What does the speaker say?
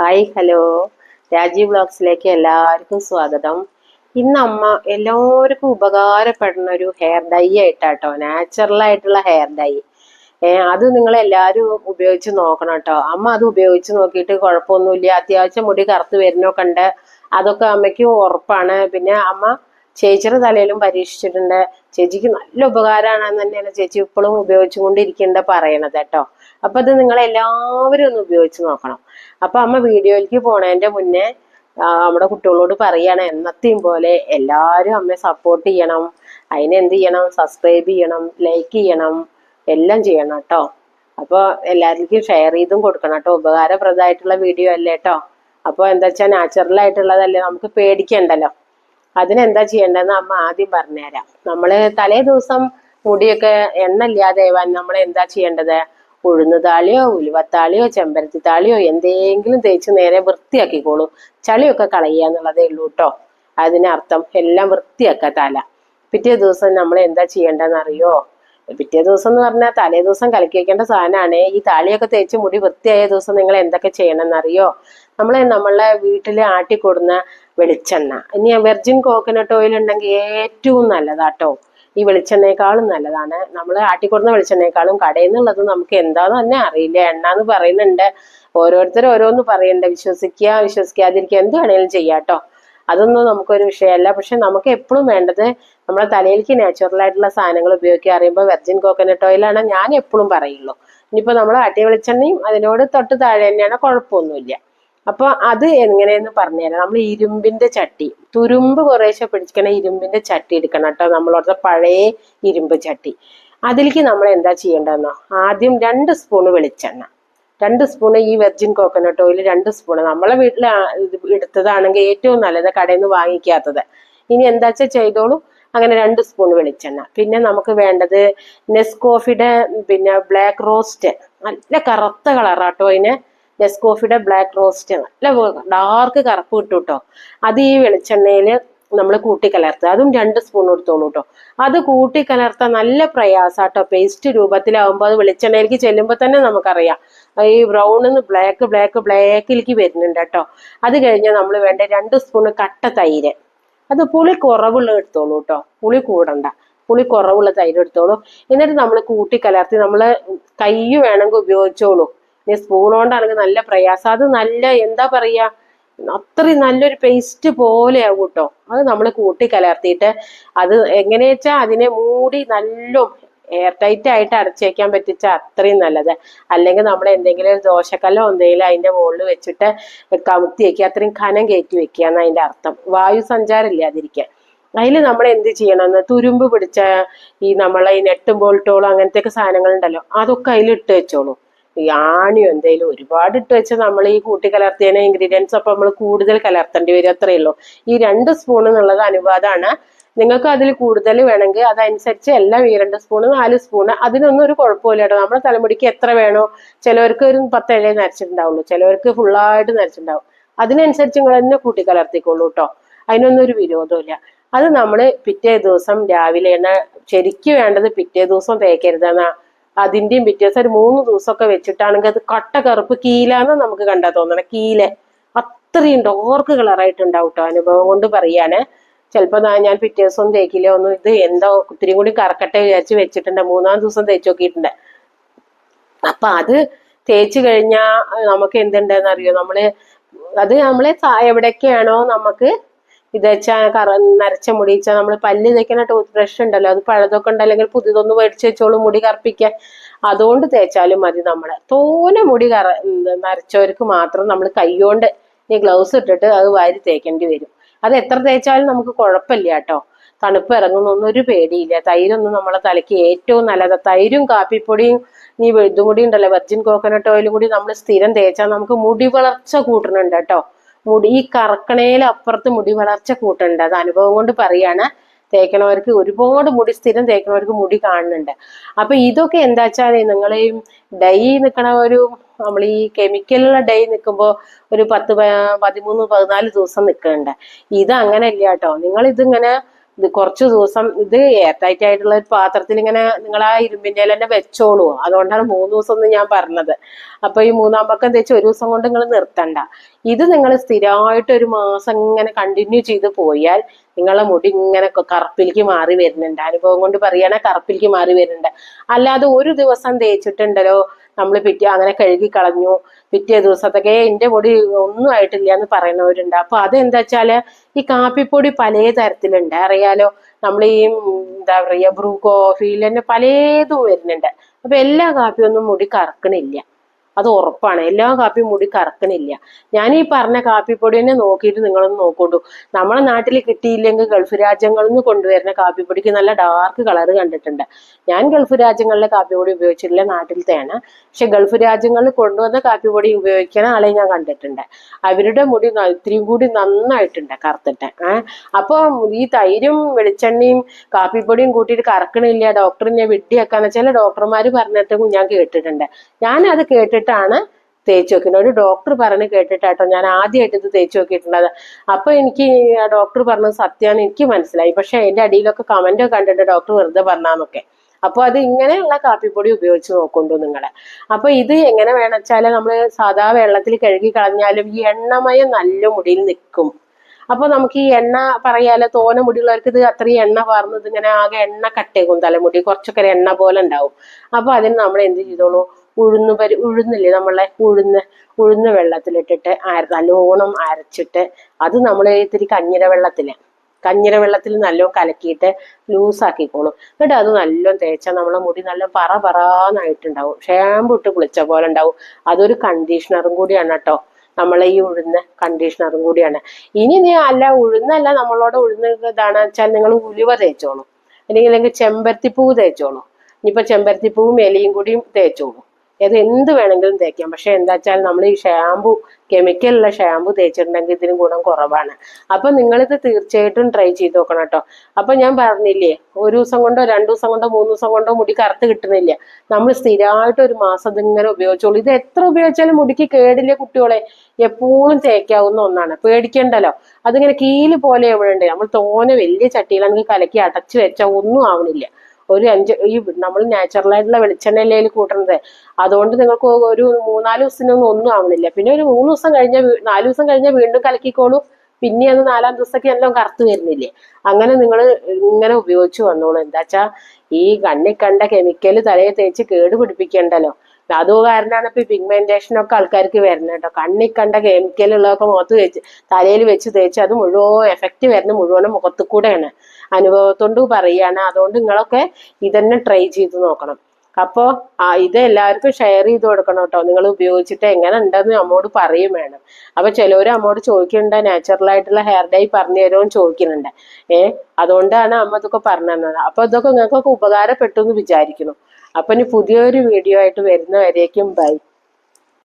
Hi hello Rajeev ബ്ലോഗ്സിലേക്ക് എല്ലാവർക്കും സ്വാഗതം. ഇന്ന് അമ്മ എല്ലാവർക്കും ഉപകാരപ്പെടുന്ന ഒരു ഹെയർ ഡൈ ആയിട്ടാട്ടോ നാച്ചുറൽ ആയിട്ടുള്ള ഹെയർ ഡൈ അത് നിങ്ങൾ എല്ലാവരും ഉപയോഗിച്ച് നോക്കണം കേട്ടോ. അമ്മ അത് ഉപയോഗിച്ച് നോക്കിയിട്ട് കുഴപ്പമൊന്നുമില്ല. അത്യാവശ്യം മുടി കറുത്ത് വരുന്നൊക്കെ ഉണ്ട്. അതൊക്കെ അമ്മയ്ക്ക് ഉറപ്പാണ്. പിന്നെ അമ്മ ചേച്ചിയുടെ തലയിലും പരീക്ഷിച്ചിട്ടുണ്ട്. ചേച്ചിക്ക് നല്ല ഉപകാരമാണെന്ന് തന്നെയാണ് ചേച്ചി ഇപ്പോഴും ഉപയോഗിച്ചുകൊണ്ടിരിക്കേണ്ട പറയണത് കേട്ടോ. അപ്പൊ അത് നിങ്ങൾ എല്ലാവരും ഒന്ന് ഉപയോഗിച്ച് നോക്കണം. അപ്പൊ അമ്മ വീഡിയോയിലേക്ക് പോണതിന്റെ മുന്നേ നമ്മുടെ കുട്ടികളോട് പറയണം എന്നത്തെയും പോലെ എല്ലാവരും അമ്മയെ സപ്പോർട്ട് ചെയ്യണം. അതിനെന്ത് ചെയ്യണം? സബ്സ്ക്രൈബ് ചെയ്യണം ലൈക്ക് ചെയ്യണം എല്ലാം ചെയ്യണം കേട്ടോ. അപ്പോൾ എല്ലാവർക്കും ഷെയർ ചെയ്തും കൊടുക്കണം കേട്ടോ. ഉപകാരപ്രദമായിട്ടുള്ള വീഡിയോ അല്ലേ കേട്ടോ. അപ്പോൾ എന്താ വെച്ചാൽ നാച്ചുറൽ ആയിട്ടുള്ളതല്ലേ? നമുക്ക് പേടിക്കണ്ടല്ലോ. അതിനെന്താ ചെയ്യേണ്ടതെന്ന് അമ്മ ആദ്യം പറഞ്ഞുതരാം. നമ്മൾ തലേ ദിവസം മുടിയൊക്കെ എണ്ണ ഇല്ലാതെവാൻ നമ്മൾ എന്താ ചെയ്യേണ്ടത്? ഉഴുന്നുതാളിയോ ഉലുവത്താളിയോ ചെമ്പരത്തി താളിയോ എന്തെങ്കിലും തേച്ച് നേരെ വൃത്തിയാക്കിക്കോളൂ. ചളിയൊക്കെ കളയുക എന്നുള്ളതേ ഉള്ളൂ കേട്ടോ അതിനർത്ഥം എല്ലാം വൃത്തിയാക്കുക തല. പിറ്റേ ദിവസം നമ്മൾ എന്താ ചെയ്യേണ്ടതെന്ന് അറിയോ പിറ്റേ ദിവസം എന്ന് പറഞ്ഞാൽ തലേ ദിവസം കലക്കി വെക്കേണ്ട സാധനമാണ് ഈ താളിയൊക്കെ തേച്ച് മുടി വൃത്തിയായ ദിവസം നിങ്ങൾ എന്തൊക്കെ ചെയ്യണമെന്ന് അറിയോ നമ്മൾ നമ്മളെ വീട്ടിൽ ആട്ടിക്കൊടുന്ന വെളിച്ചെണ്ണ. ഇനി വെർജിൻ കോക്കനട്ട് ഓയിൽ ഉണ്ടെങ്കിൽ ഏറ്റവും നല്ലതാട്ടോ. ഈ വെളിച്ചെണ്ണയെക്കാളും നല്ലതാണ്. നമ്മൾ ആട്ടിക്കൊടുന്ന വെളിച്ചെണ്ണയെക്കാളും കടയിൽ നിന്നുള്ളത് നമുക്ക് എന്താന്ന് തന്നെ അറിയില്ല. എണ്ണ എന്ന് പറയുന്നുണ്ട്. ഓരോരുത്തർ ഓരോന്ന് പറയണ്ട. വിശ്വസിക്കുക വിശ്വസിക്കാതിരിക്കുക. എന്ത് വേണേലും ചെയ്യാട്ടോ. അതൊന്നും നമുക്കൊരു വിഷയമല്ല. പക്ഷെ നമുക്ക് എപ്പോഴും വേണ്ടത് നമ്മളെ തലയിലേക്ക് നാച്ചുറൽ ആയിട്ടുള്ള സാധനങ്ങൾ ഉപയോഗിക്കുക അറിയുമ്പോൾ വെർജിൻ കോക്കനട്ട് ഓയിലാണ് ഞാൻ എപ്പോഴും പറയുള്ളൂ. ഇനിയിപ്പോൾ നമ്മൾ ആട്ടിയ വെളിച്ചെണ്ണയും അതിനോട് തൊട്ട് താഴെ തന്നെയാണ് കുഴപ്പമൊന്നുമില്ല. അപ്പോൾ അത് എങ്ങനെയെന്ന് പറഞ്ഞുതരാം നമ്മൾ ഇരുമ്പിന്റെ ചട്ടി തുരുമ്പ് കുറേശ്ശെ പിടിക്കണ ഇരുമ്പിന്റെ ചട്ടി എടുക്കണം കേട്ടോ. നമ്മളോടത്തെ പഴയ ഇരുമ്പ് ചട്ടി. അതിലേക്ക് നമ്മൾ എന്താ ചെയ്യേണ്ടതെന്നോ? ആദ്യം രണ്ട് സ്പൂണ് വെളിച്ചെണ്ണ. രണ്ട് സ്പൂണ് ഈ വെർജിൻ കോക്കനട്ട് ഓയിൽ രണ്ട് സ്പൂണ് നമ്മളെ വീട്ടിൽ എടുത്തതാണെങ്കിൽ ഏറ്റവും നല്ലത് കടയിൽ നിന്ന് വാങ്ങിക്കാത്തത്. ഇനി എന്താ ചെയ്തോളൂ? അങ്ങനെ രണ്ട് സ്പൂൺ വെളിച്ചെണ്ണ. പിന്നെ നമുക്ക് വേണ്ടത് നെസ്കോഫിയുടെ പിന്നെ ബ്ലാക്ക് റോസ്റ്റ് നല്ല കറുത്ത കളറാട്ടോ അതിന് നെസ്കോഫിയുടെ ബ്ലാക്ക് റോസ്റ്റ് നല്ല ഡാർക്ക് കറുപ്പ് കിട്ടും കേട്ടോ അത് ഈ വെളിച്ചെണ്ണയിൽ നമ്മൾ കൂട്ടിക്കലർത്തുക. അതും രണ്ട് സ്പൂൺ എടുത്തോളൂ കേട്ടോ അത് കൂട്ടിക്കലർത്താൻ നല്ല പ്രയാസാട്ടോ. പേസ്റ്റ് രൂപത്തിലാവുമ്പോൾ അത് വെളിച്ചെണ്ണയിലേക്ക് ചെല്ലുമ്പോൾ തന്നെ നമുക്കറിയാം. ഈ ബ്രൗണിന്ന് ബ്ലാക്ക് ബ്ലാക്ക് ബ്ലാക്കിലേക്ക് വരുന്നുണ്ട് കേട്ടോ അത് കഴിഞ്ഞാൽ നമ്മൾ വേണ്ട രണ്ട് സ്പൂൺ കട്ട തൈര്. അത് പുളി കുറവുള്ള എടുത്തോളൂ കേട്ടോ പുളി കൂടണ്ട. പുളി കുറവുള്ള തൈര് എടുത്തോളൂ. എന്നിട്ട് നമ്മൾ കൂട്ടിക്കലർത്തി നമ്മൾ കൈ വേണമെങ്കിൽ ഉപയോഗിച്ചോളൂ. ഇനി സ്പൂൺ കൊണ്ടാണെങ്കിൽ നല്ല പ്രയാസം. അത് നല്ല എന്താ പറയാ അത്രയും നല്ലൊരു പേസ്റ്റ് പോലെയാവും കേട്ടോ അത് നമ്മൾ കൂട്ടി കലർത്തിയിട്ട് അത് എങ്ങനെ വെച്ചാൽ അതിനെ മൂടി നല്ല എയർ ടൈറ്റ് ആയിട്ട് അടച്ചു വെക്കാൻ പറ്റിച്ച അത്രയും നല്ലത്. അല്ലെങ്കിൽ നമ്മൾ എന്തെങ്കിലും ഒരു ദോശക്കല്ലോ എന്തെങ്കിലും അതിന്റെ മുകളിൽ വെച്ചിട്ട് കമുത്തി വെക്കുക. അത്രയും കനം കയറ്റി വെക്കുക എന്ന് അതിന്റെ അർത്ഥം. വായു സഞ്ചാരം ഇല്ലാതിരിക്കുക. അതിൽ നമ്മൾ എന്ത് ചെയ്യണമെന്ന് തുരുമ്പ് പിടിച്ച ഈ നമ്മളെ ഈ നെട്ടും ബോൾട്ടോളും അങ്ങനത്തെ സാധനങ്ങൾ ഉണ്ടല്ലോ അതൊക്കെ അതിൽ ഇട്ട് വെച്ചോളൂ. ഈ ആണിയോ എന്തെങ്കിലും ഒരുപാട് ഇട്ട് വെച്ചാൽ നമ്മൾ ഈ കൂട്ടി കലർത്തിയതിനെ ഇൻഗ്രീഡിയൻസ് അപ്പൊ നമ്മൾ കൂടുതൽ കലർത്തേണ്ടി വരും. അത്രയേ ഉള്ളൂ. ഈ രണ്ട് സ്പൂൺ എന്നുള്ളത് അനുവാദമാണ്. നിങ്ങൾക്ക് അതിൽ കൂടുതൽ വേണമെങ്കിൽ അതനുസരിച്ച് എല്ലാം ഈ രണ്ട് സ്പൂണ് നാല് സ്പൂണ് അതിനൊന്നും ഒരു കുഴപ്പമില്ല കേട്ടോ. നമ്മുടെ തലമുടിക്ക് എത്ര വേണോ ചിലവർക്ക് ഒരു പത്തേഴേ നരച്ചിട്ടുണ്ടാവുള്ളൂ. ചിലവർക്ക് ഫുള്ളായിട്ട് നരച്ചിട്ടുണ്ടാവും. അതിനനുസരിച്ച് നിങ്ങൾ തന്നെ കൂട്ടി കലർത്തിക്കോളൂ കേട്ടോ. അതിനൊന്നും ഒരു വിരോധമില്ല അത് നമ്മൾ പിറ്റേ ദിവസം രാവിലെ തന്നെ ശരിക്കും വേണ്ടത് പിറ്റേ ദിവസം തേക്കരുതെന്നാ അതിന്റെയും പിറ്റേ ദിവസം ഒരു മൂന്ന് ദിവസമൊക്കെ വെച്ചിട്ടാണെങ്കിൽ അത് കട്ട കറുപ്പ് കീലാന്ന് നമുക്ക് കണ്ടാൽ തോന്നണം. കീല. അത്രയും ഡോർക്ക് കളറായിട്ടുണ്ടാവും കേട്ടോ അനുഭവം കൊണ്ട് പറയാണ് ചിലപ്പോ ഞാൻ പിറ്റേ ദിവസം തേക്കില്ല ഒന്നും ഇത് എന്തോ ഒത്തിരി കൂടി കറക്കട്ടെ വിചാരിച്ച് വെച്ചിട്ടുണ്ട്. മൂന്നാം ദിവസം തേച്ച് നോക്കിയിട്ടുണ്ട്. അപ്പൊ അത് തേച്ച് കഴിഞ്ഞാ നമുക്ക് എന്തുണ്ടെന്ന് അറിയോ നമ്മൾ അത് നമ്മളെ എവിടെയൊക്കെയാണോ നമുക്ക് ഇത് വെച്ചാൽ കറ നരച്ച മുടി വെച്ചാൽ നമ്മൾ പല്ല് തേക്കുന്ന ടൂത്ത് ബ്രഷ് ഉണ്ടല്ലോ. അത് പഴതൊക്കെ ഉണ്ട്. അല്ലെങ്കിൽ പുതിയതൊന്ന് മേടിച്ച് വെച്ചോളൂ മുടി കറുപ്പിക്കാൻ. അതുകൊണ്ട് തേച്ചാലും മതി നമ്മളെ. തോനെ മുടി കറ നരച്ചവർക്ക് മാത്രം നമ്മൾ കൈകൊണ്ട് ഈ ഗ്ലൗസ് ഇട്ടിട്ട് അത് വാരി തേക്കേണ്ടി വരും. അത് എത്ര തേച്ചാലും നമുക്ക് കുഴപ്പമില്ല കേട്ടോ. തണുപ്പ് ഇറങ്ങുന്നൊന്നും ഒരു പേടിയില്ല. തൈരൊന്നും നമ്മളെ തലയ്ക്ക് ഏറ്റവും നല്ലത്. തൈരും കാപ്പിപ്പൊടിയും നീ ഇതും കൂടി ഉണ്ടല്ലോ വെർജിൻ കോക്കനട്ട് ഓയിലും കൂടി നമ്മൾ സ്ഥിരം തേച്ചാൽ നമുക്ക് മുടി വളർച്ച കൂട്ടുന്നുണ്ട് കേട്ടോ. മുടി ഈ കറക്കണേൽ അപ്പുറത്ത് മുടി വളർച്ച കൂട്ടുന്നുണ്ട് അത് അനുഭവം കൊണ്ട് പറയാണ്. തേക്കണവർക്ക് ഒരുപാട് മുടി സ്ഥിരം തേക്കണവർക്ക് മുടി കാണുന്നുണ്ട്. അപ്പൊ ഇതൊക്കെ എന്താ വെച്ചാൽ നിങ്ങൾ ഡൈ നിൽക്കണ ഒരു നമ്മൾ ഈ കെമിക്കലുള്ള ഡൈ നിൽക്കുമ്പോൾ ഒരു പത്ത് പതിമൂന്ന് പതിനാല് ദിവസം നിൽക്കുന്നുണ്ട് ഇത് അങ്ങനെ ഇല്ല കേട്ടോ. നിങ്ങൾ ഇതിങ്ങനെ ഇത് കുറച്ച് ദിവസം ഇത് എയർ ടൈറ്റ് ആയിട്ടുള്ള ഒരു പാത്രത്തിൽ ഇങ്ങനെ നിങ്ങൾ ആ ഇരുമ്പിന്റെ തന്നെ വെച്ചോളൂ. അതുകൊണ്ടാണ് മൂന്ന് ദിവസം എന്ന് ഞാൻ പറഞ്ഞത്. അപ്പോൾ ഈ മൂന്നാം പക്കം തേച്ച് ഒരു ദിവസം കൊണ്ട് നിങ്ങൾ നിർത്തണ്ട. ഇത് നിങ്ങൾ സ്ഥിരമായിട്ട് ഒരു മാസം ഇങ്ങനെ കണ്ടിന്യൂ ചെയ്ത് പോയാൽ നിങ്ങളെ മുടി ഇങ്ങനെ കറുപ്പിലേക്ക് മാറി വരുന്നുണ്ട്. അനുഭവം കൊണ്ട് പറയുകയാണെങ്കിൽ കറുപ്പിലേക്ക് മാറി വരുന്നുണ്ട്. അല്ലാതെ ഒരു ദിവസം തേച്ചിട്ടുണ്ടല്ലോ നമ്മൾ പിറ്റേ അങ്ങനെ കഴുകി കളഞ്ഞു പിറ്റേ ദിവസത്തൊക്കെ എന്റെ പൊടി ഒന്നും ആയിട്ടില്ല എന്ന് പറയുന്നവരുണ്ട് അപ്പൊ അതെന്താ വെച്ചാൽ ഈ കാപ്പിപ്പൊടി പല തരത്തിലുണ്ട്. അറിയാലോ നമ്മൾ ഈ എന്താ പറയുക ബ്രൂ കോഫിയിൽ തന്നെ പലതും വരുന്നുണ്ട്. അപ്പൊ എല്ലാ കാപ്പിയൊന്നും മുടി കറക്കണില്ല. അത് ഉറപ്പാണ്. എല്ലാ കാപ്പിയും മുടി കറക്കണില്ല. ഞാൻ ഈ പറഞ്ഞ കാപ്പിപ്പൊടി തന്നെ നോക്കിയിട്ട് നിങ്ങളൊന്ന് നോക്കണ്ടു. നമ്മളെ നാട്ടിൽ കിട്ടിയില്ലെങ്കിൽ ഗൾഫ് രാജ്യങ്ങളിൽ നിന്ന് കൊണ്ടുവരുന്ന കാപ്പിപ്പൊടിക്ക് നല്ല ഡാർക്ക് കളർ കണ്ടിട്ടുണ്ട്. ഞാൻ ഗൾഫ് രാജ്യങ്ങളിലെ കാപ്പിപ്പൊടി ഉപയോഗിച്ചിട്ടില്ല നാട്ടിലത്തെയാണ്. പക്ഷെ ഗൾഫ് രാജ്യങ്ങളിൽ കൊണ്ടുവന്ന കാപ്പിപ്പൊടി ഉപയോഗിക്കുന്ന ആളെ ഞാൻ കണ്ടിട്ടുണ്ട്. അവരുടെ മുടി ഇത്രയും കൂടി നന്നായിട്ടുണ്ട് കറുത്തിട്ട്. ഏഹ് അപ്പൊ ഈ തൈരും വെളിച്ചെണ്ണയും കാപ്പിപ്പൊടിയും കൂട്ടിയിട്ട് കറക്കണില്ല. ഡോക്ടറിനെ വിട്ടിയാക്കാന്ന് വെച്ചാൽ ഡോക്ടർമാർ പറഞ്ഞിട്ടും ഞാൻ കേട്ടിട്ടുണ്ട്. ഞാൻ അത് കേട്ടിട്ടാണ് തേച്ച് നോക്കുന്നത് ഒരു ഡോക്ടർ പറഞ്ഞ് കേട്ടിട്ടാട്ടോ ഞാൻ ആദ്യമായിട്ട് ഇത് തേച്ച് നോക്കിയിട്ടുള്ളത്. അപ്പൊ എനിക്ക് ആ ഡോക്ടർ പറഞ്ഞത് സത്യമാണ് എനിക്ക് മനസ്സിലായി. പക്ഷേ എന്റെ അടിയിലൊക്കെ കമന്റോ കണ്ടിട്ട് ഡോക്ടർ വെറുതെ പറഞ്ഞാന്നൊക്കെ. അപ്പോൾ അത് ഇങ്ങനെയുള്ള കാപ്പിപ്പൊടി ഉപയോഗിച്ച് നോക്കൊണ്ടു നിങ്ങൾ അപ്പോൾ ഇത് എങ്ങനെ വേണം നമ്മൾ സാധാ വെള്ളത്തിൽ കഴുകി കളഞ്ഞാലും ഈ എണ്ണമയം നല്ല മുടിയിൽ നിൽക്കും. അപ്പോൾ നമുക്ക് ഈ എണ്ണ പറയാലോ തോന മുടിയുള്ളവർക്ക് ഇത് അത്രയും എണ്ണ പാർന്നത് ഇങ്ങനെ ആകെ എണ്ണ കട്ടേക്കും തലമുടി. കുറച്ചൊക്കെ എണ്ണ പോലെ ഉണ്ടാവും. അപ്പൊ അതിന് നമ്മൾ എന്ത് ചെയ്തോളൂ? ഉഴുന്ന് പരി ഉഴുന്നില്ലേ നമ്മളെ ഉഴുന്ന് ഉഴുന്ന് വെള്ളത്തിലിട്ടിട്ട് അര നല്ലോണം അരച്ചിട്ട് അത് നമ്മൾ ഇത്തിരി കഞ്ഞിര വെള്ളത്തിൽ കഞ്ഞിര വെള്ളത്തിൽ നല്ലോണം കലക്കിയിട്ട് ലൂസാക്കിക്കോളും. എന്നിട്ട് അത് നല്ലോണം തേച്ചാൽ നമ്മളെ മുടി നല്ല പറ പറാന്നായിട്ടുണ്ടാവും. ഷാമ്പു ഇട്ട് കുളിച്ച പോലെ ഉണ്ടാവും. അതൊരു കണ്ടീഷണറും കൂടിയാണ് കേട്ടോ. നമ്മളെ ഈ ഉഴുന്ന് കണ്ടീഷണറും കൂടിയാണ്. ഇനി നീ അല്ല ഉഴുന്നല്ല നമ്മളോട് ഉഴുന്ന ഇതാണ് വെച്ചാൽ നിങ്ങൾ ഉലുവ തേച്ചോളൂ. അല്ലെങ്കിൽ അല്ലെങ്കിൽ ചെമ്പരത്തിപ്പൂ തേച്ചോളൂ. ഇനിയിപ്പോൾ ചെമ്പരത്തിപ്പൂവും എലിയും കൂടിയും തേച്ചോളൂ. അത് എന്ത് വേണമെങ്കിലും തേക്കാം. പക്ഷെ എന്താ വെച്ചാൽ നമ്മൾ ഈ ഷാമ്പു കെമിക്കലുള്ള ഷാമ്പു തേച്ചിട്ടുണ്ടെങ്കിൽ ഇതിന് ഗുണം കുറവാണ്. അപ്പൊ നിങ്ങളിത് തീർച്ചയായിട്ടും ട്രൈ ചെയ്ത് നോക്കണം കേട്ടോ. അപ്പൊ ഞാൻ പറഞ്ഞില്ലേ ഒരു ദിവസം കൊണ്ടോ രണ്ടു ദിവസം കൊണ്ടോ മൂന്ന് ദിവസം കൊണ്ടോ മുടി കറുത്ത് കിട്ടുന്നില്ല. നമ്മൾ സ്ഥിരമായിട്ട് ഒരു മാസം ഇതിങ്ങനെ ഉപയോഗിച്ചോളൂ. ഇത് എത്ര ഉപയോഗിച്ചാലും മുടിക്ക് കേടില്ല കുട്ടികളെ? എപ്പോഴും തേക്കാവുന്ന ഒന്നാണ്. പേടിക്കണ്ടല്ലോ. അതിങ്ങനെ കീൽ പോലെ എവിടെ ഉണ്ട്? നമ്മൾ തോനെ വലിയ ചട്ടിയിലാണെങ്കിൽ കലക്കി അടച്ചു വെച്ചാൽ ഒന്നും ആവണില്ല. ഒരു അഞ്ച് ഈ നമ്മൾ നാച്ചുറൽ ആയിട്ടുള്ള വെളിച്ചെണ്ണയിലേ കൂട്ടുന്നത് അതുകൊണ്ട് നിങ്ങൾക്ക് ഒരു മൂന്നാൽ ദിവസത്തിനൊന്നും ഒന്നും ആവുന്നില്ല. പിന്നെ ഒരു മൂന്ന് ദിവസം കഴിഞ്ഞ നാല് ദിവസം കഴിഞ്ഞാൽ വീണ്ടും കലക്കിക്കോളൂ. പിന്നെ അത് നാലാം ദിവസത്തേക്ക് എല്ലാം കറുത്ത് വരുന്നില്ലേ. അങ്ങനെ നിങ്ങൾ ഇങ്ങനെ ഉപയോഗിച്ച് വന്നോളൂ. എന്താ വെച്ചാൽ ഈ കണ്ണിൽ കണ്ട കെമിക്കൽ തലയെ തേച്ച് കേട് പിടിപ്പിക്കണ്ടല്ലോ അത് കാരണമാണ് ഇപ്പൊ പിഗ്മെന്റേഷൻ ഒക്കെ ആൾക്കാർക്ക് വരുന്നത് കേട്ടോ. കണ്ണി കണ്ട കെമിക്കൽ ഉള്ളതൊക്കെ മുഖത്ത് തേച്ച് തലയിൽ വെച്ച് തേച്ച് അത് മുഴുവൻ എഫക്റ്റ് വരുന്ന മുഴുവനും മുഖത്ത് കൂടെയാണ് അനുഭവത്തോണ്ട് പറയാണ്. അതുകൊണ്ട് നിങ്ങളൊക്കെ ഇതന്നെ ട്രൈ ചെയ്ത് നോക്കണം. അപ്പോ ആ ഇത് എല്ലാവർക്കും ഷെയർ ചെയ്ത് കൊടുക്കണം കേട്ടോ. നിങ്ങൾ ഉപയോഗിച്ചിട്ട് എങ്ങനെ ഉണ്ടെന്ന് നമ്മോട് പറയും വേണം. അപ്പൊ ചിലവർ അമ്മോട് ചോദിക്കുന്നുണ്ട് നാച്ചുറൽ ആയിട്ടുള്ള ഹെയർ ഡൈ പറഞ്ഞു തരുമോ ചോദിക്കുന്നുണ്ട്. ഏഹ് അതുകൊണ്ടാണ് അമ്മ ഇതൊക്കെ പറഞ്ഞു തന്നത്. അപ്പൊ ഇതൊക്കെ നിങ്ങൾക്കൊക്കെ ഉപകാരപ്പെട്ടു എന്ന് വിചാരിക്കുന്നു. അപ്പൊ ഇനി പുതിയൊരു വീഡിയോ ആയിട്ട് വരുന്നവരേക്കും ബൈ